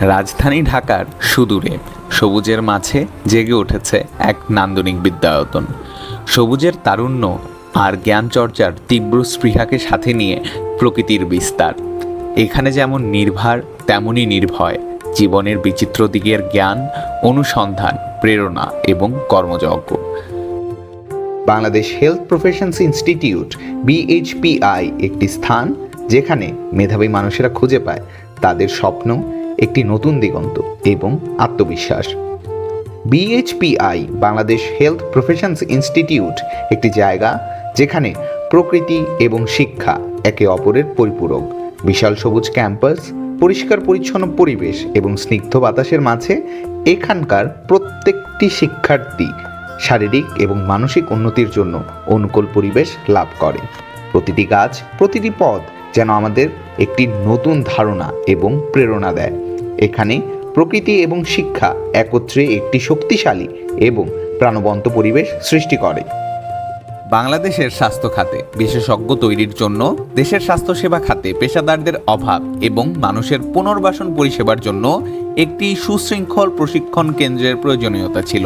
রাজধানী ঢাকার সুদূরে। সবুজের মাঝে জেগে উঠেছে এক নান্দনিক বিদ্যায়তন। সবুজের তারুণ্য আর জ্ঞান চর্চার তীব্র স্পৃহাকে সাথে নিয়ে প্রকৃতির বিস্তার। এখানে যেমন নির্ভার, তেমনই নির্ভয়। জীবনের বিচিত্র দিকের জ্ঞান, অনুসন্ধান, প্রেরণা এবং কর্মযজ্ঞ। Bangladesh health professions institute BHPI একটি স্থান যেখানে মেধাবী মানুষেরা খুঁজে পায়। তাদের স্বপ্ন একটি নতুন দিগন্ত এবং আত্মবিশ্বাস। BHPI Bangladesh health professions institute একটি জায়গা যেখানে প্রকৃতি এবং শিক্ষা একে অপরের পরিপূরক। বিশাল সবুজ ক্যাম্পাস, পরিষ্কার পরিচ্ছন্ন পরিবেশ এবং স্নিগ্ধ বাতাসের মাঝে এখানকার প্রত্যেকটি শিক্ষার্থী শারীরিক এবং মানসিক উন্নতির জন্য অনুকূল পরিবেশ লাভ করে। প্রতিটি গাছ, প্রতিটি পথ যেন আমাদের একটি নতুন ধারণা এবং প্রেরণা দেয়। এখানে প্রকৃতি এবং শিক্ষা একত্রে একটি শক্তিশালী এবং প্রাণবন্ত পরিবেশ সৃষ্টি করে। বাংলাদেশের স্বাস্থ্য খাতে বিশেষজ্ঞ তৈরির জন্য দেশের স্বাস্থ্যসেবা খাতে পেশাদারদের অভাব এবং মানুষের পুনর্বাসন পরিষেবার জন্য একটি সুশৃঙ্খল প্রশিক্ষণ কেন্দ্রের প্রয়োজনীয়তা ছিল,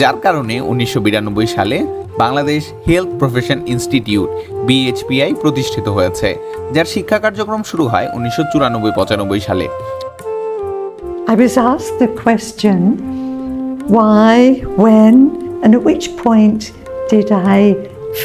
যার কারণে উনিশশো বিরানব্বই সালে Bangladesh health profession institute, BHPI প্রতিষ্ঠিত হয়েছে, যার শিক্ষা কার্যক্রম শুরু হয় উনিশশো চুরানব্বই পঁচানব্বই সালে। I was asked the question why, when, and at which point did I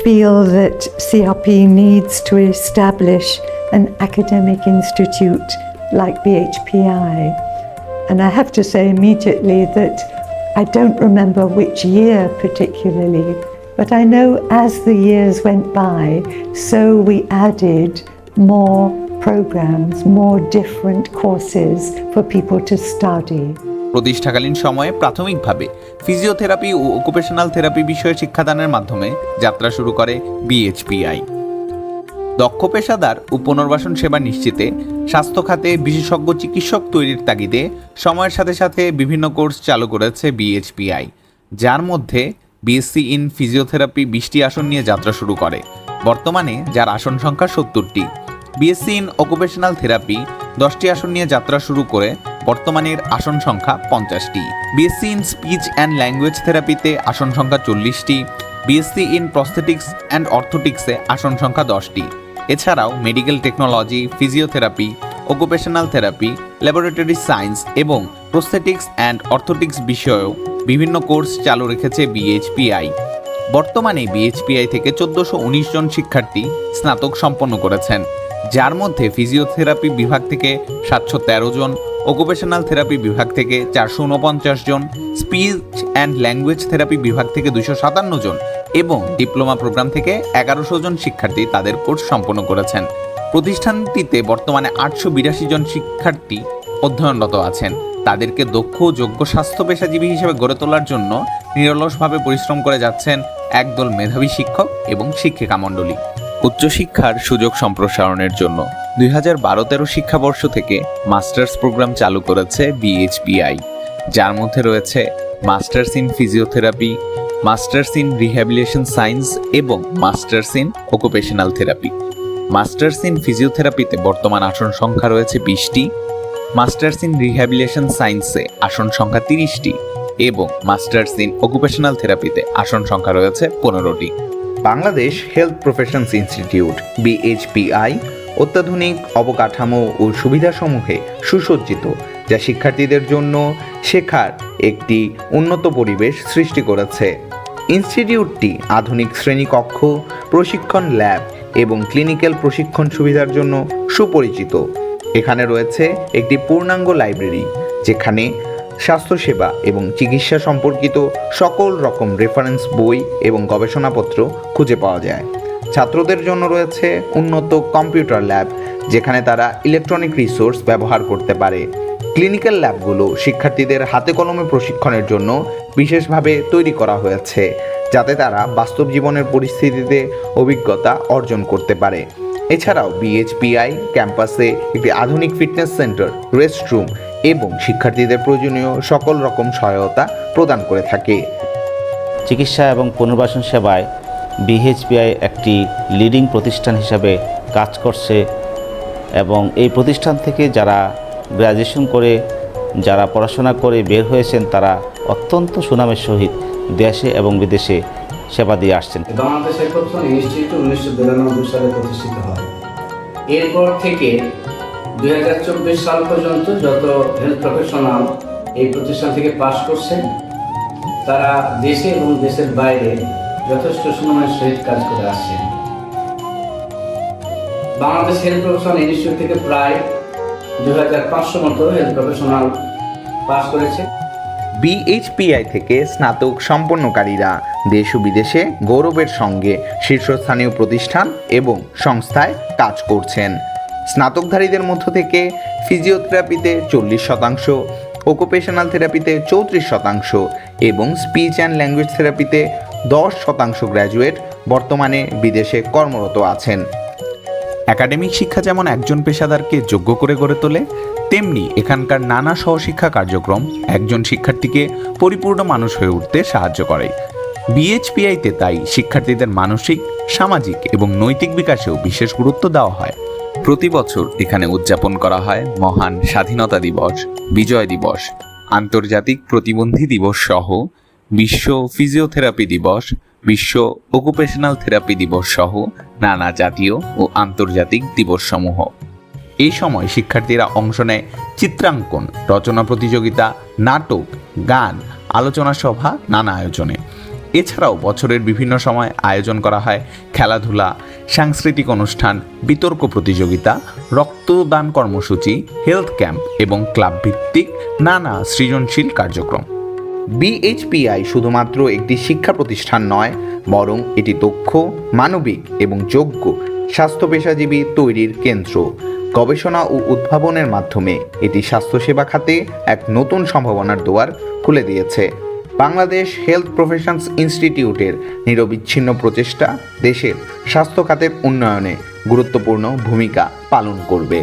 feel that CRP needs to establish an academic institute like BHPI? And I have to say immediately that I don't remember which year particularly, but I know as the years went by, so we added more programs, more different courses for people to study. প্রতিষ্ঠাকালীন সময়ে প্রাথমিকভাবে physiotherapy ও occupational therapy বিষয়ে শিক্ষাদানের মাধ্যমে যাত্রা শুরু করে বিএইচপিআই দক্ষ পেশাদার ও পুনর্বাসন সেবা নিশ্চিতে স্বাস্থ্য খাতে বিশেষজ্ঞ চিকিৎসক তৈরির তাগিদে সময়ের সাথে সাথে বিভিন্ন কোর্স চালু করেছে বিএইচপিআই যার মধ্যে বিএসসি ইন ফিজিওথেরাপি বিশটি আসন নিয়ে যাত্রা শুরু করে। বর্তমানে যার আসন সংখ্যা সত্তরটি। বিএসসি ইন অকুপেশনাল থেরাপি দশটি আসন নিয়ে যাত্রা শুরু করে বর্তমানের আসন সংখ্যা পঞ্চাশটি। BSc in speech and language থেরাপিতে আসন সংখ্যা চল্লিশটি। বিএসসি ইন প্রস্থেটিক্স অ্যান্ড অর্থোটিক্সে আসন সংখ্যা দশটি। এছাড়াও medical technology physiotherapy occupational therapy laboratory science এবং প্রস্থেটিক্স অ্যান্ড অর্থোটিক্স বিষয়েও বিভিন্ন কোর্স চালু রেখেছে বিএইচপিআই বর্তমানে বিএইচপিআই থেকে চোদ্দশো জন শিক্ষার্থী স্নাতক সম্পন্ন করেছেন। যার মধ্যে ফিজিওথেরাপি বিভাগ থেকে সাতশো তেরো জন অকুপেশনাল থেরাপি বিভাগ থেকে চারশো উনপঞ্চাশ জন স্পিচ অ্যান্ড ল্যাঙ্গুয়েজ থেরাপি বিভাগ থেকে দুশো সাতান্ন জন এবং ডিপ্লোমা প্রোগ্রাম থেকে এগারোশো জন শিক্ষার্থী তাদের কোর্স সম্পন্ন করেছেন। প্রতিষ্ঠানটিতে বর্তমানে আটশো বিরাশি জন শিক্ষার্থী অধ্যয়নরত আছেন। তাদেরকে দক্ষ যোগ্য স্বাস্থ্য পেশাজীবী হিসেবে গড়ে তোলার জন্য নিরলসভাবে পরিশ্রম করে যাচ্ছেন একদল মেধাবী শিক্ষক এবং শিক্ষিকা মণ্ডলী। উচ্চশিক্ষার সুযোগ সম্প্রসারণের জন্য। দুই হাজার বারো তেরো শিক্ষাবর্ষ থেকে মাস্টার্স প্রোগ্রাম চালু করেছে বিএইচপিআই যার মধ্যে রয়েছে masters in physiotherapy, masters in rehabilitation science এবং masters in occupational therapy masters in ফিজিওথেরাপিতে বর্তমান আসন সংখ্যা রয়েছে বিশটি, মাস্টার্স ইন রিহ্যাবিলিটেশন সায়েন্সে আসন সংখ্যা তিরিশটি এবং মাস্টার্স ইন অকুপেশনাল থেরাপিতে আসন সংখ্যা রয়েছে পনেরোটি। Bangladesh health professions institute BHPI অত্যাধুনিক অবকাঠামো ও সুবিধাসমূহে সুসজ্জিত, যা শিক্ষার্থীদের জন্য শেখার একটি উন্নত পরিবেশ সৃষ্টি করেছে। ইনস্টিটিউটটি আধুনিক শ্রেণীকক্ষ, প্রশিক্ষণ ল্যাব এবং ক্লিনিক্যাল প্রশিক্ষণ সুবিধার জন্য সুপরিচিত। এখানে রয়েছে একটি পূর্ণাঙ্গ লাইব্রেরি, যেখানে স্বাস্থ্যসেবা এবং চিকিৎসা সম্পর্কিত সকল রকম রেফারেন্স বই এবং গবেষণাপত্র খুঁজে পাওয়া যায়। ছাত্রদের জন্য রয়েছে উন্নত কম্পিউটার ল্যাব যেখানে তারা ইলেকট্রনিক রিসোর্স ব্যবহার করতে পারে। ক্লিনিক্যাল ল্যাবগুলো শিক্ষার্থীদের হাতে কলমে প্রশিক্ষণের জন্য বিশেষভাবে তৈরি করা হয়েছে, যাতে তারা বাস্তব জীবনের পরিস্থিতিতে অভিজ্ঞতা অর্জন করতে পারে। এছাড়াও বিএইচপিআই ক্যাম্পাসে একটি আধুনিক ফিটনেস সেন্টার রেস্টরুম এবং শিক্ষার্থীদের প্রয়োজনীয় সকল রকম সহায়তা প্রদান করে থাকে। চিকিৎসা এবং পুনর্বাসন সেবায় বিএইচপিআই একটি লিডিং প্রতিষ্ঠান হিসাবে কাজ করছে এবং এই প্রতিষ্ঠান থেকে যারা গ্র্যাজুয়েশন করে যারা পড়াশোনা করে বের হয়েছেন তারা অত্যন্ত সুনামের সহিত দেশে এবং বিদেশে সেবা দিয়ে আসছেন। বাংলাদেশ ইনস্টিটিউট উনিশশো বিরানব্বই সালে প্রতিষ্ঠিত হয়। এরপর থেকে দুই হাজার চব্বিশ সাল পর্যন্ত যত হেলথ প্রফেশনাল এই প্রতিষ্ঠান থেকে পাশ করছেন তারা দেশে এবং দেশের বাইরে যথেষ্ট সুনামের সহিত কাজ করে আসছেন বাংলাদেশ হেলথ প্রফেশনাল ইনস্টিটিউট থেকে প্রায় দুই হাজার পাঁচশো মতো হেলথ প্রফেশনাল পাশ করেছে। বিএইচপিআই থেকে স্নাতক সম্পন্নকারীরা দেশ ও বিদেশে গৌরবের সঙ্গে শীর্ষস্থানীয় প্রতিষ্ঠান এবং সংস্থায় কাজ করছেন। স্নাতকধারীদের মধ্য থেকে ফিজিওথেরাপিতে চল্লিশ শতাংশ অকুপেশনাল থেরাপিতে চৌত্রিশ শতাংশ এবং স্পিচ অ্যান্ড ল্যাঙ্গুয়েজ থেরাপিতে দশ শতাংশ গ্র্যাজুয়েট বর্তমানে বিদেশে কর্মরত আছেন। একাডেমিক শিক্ষা যেমন একজন পেশাদারকে যোগ্য করে গড়ে তোলে, তেমনি এখানকার নানা সহশিক্ষা কার্যক্রম একজন শিক্ষার্থীকে পরিপূর্ণ মানুষ হয়ে উঠতে সাহায্য করে। বিএইচপিআইতে তাই শিক্ষার্থীদের মানসিক, সামাজিক এবং নৈতিক বিকাশেও বিশেষ গুরুত্ব দেওয়া হয়। প্রতি বছর এখানে উদযাপন করা হয় মহান স্বাধীনতা দিবস, বিজয় দিবস, আন্তর্জাতিক প্রতিবন্ধী দিবস সহ বিশ্ব ফিজিওথেরাপি দিবস, বিশ্ব অকুপেশনাল থেরাপি দিবস সহ নানা জাতীয় ও আন্তর্জাতিক দিবসসমূহ। এই সময় শিক্ষার্থীরা অংশ নেয় চিত্রাঙ্কন, রচনা প্রতিযোগিতা, নাটক, গান, আলোচনা সভা, নানা আয়োজনে। এছাড়াও বছরের বিভিন্ন সময় আয়োজন করা হয় খেলাধুলা, সাংস্কৃতিক অনুষ্ঠান, বিতর্ক প্রতিযোগিতা, রক্তদান কর্মসূচি, হেলথ ক্যাম্প এবং ক্লাব ভিত্তিক নানা সৃজনশীল কার্যক্রম। বিএইচপিআই শুধুমাত্র একটি শিক্ষা প্রতিষ্ঠান নয়, বরং এটি দক্ষ, মানবিক এবং যোগ্য স্বাস্থ্য পেশাজীবী তৈরির কেন্দ্র। গবেষণা ও উদ্ভাবনের মাধ্যমে এটি স্বাস্থ্যসেবা খাতে এক নতুন সম্ভাবনার দুয়ার খুলে দিয়েছে। বাংলাদেশ হেলথ প্রফেশনস ইনস্টিটিউটের নিরবিচ্ছিন্ন প্রচেষ্টা দেশের স্বাস্থ্য খাতের উন্নয়নে গুরুত্বপূর্ণ ভূমিকা পালন করবে।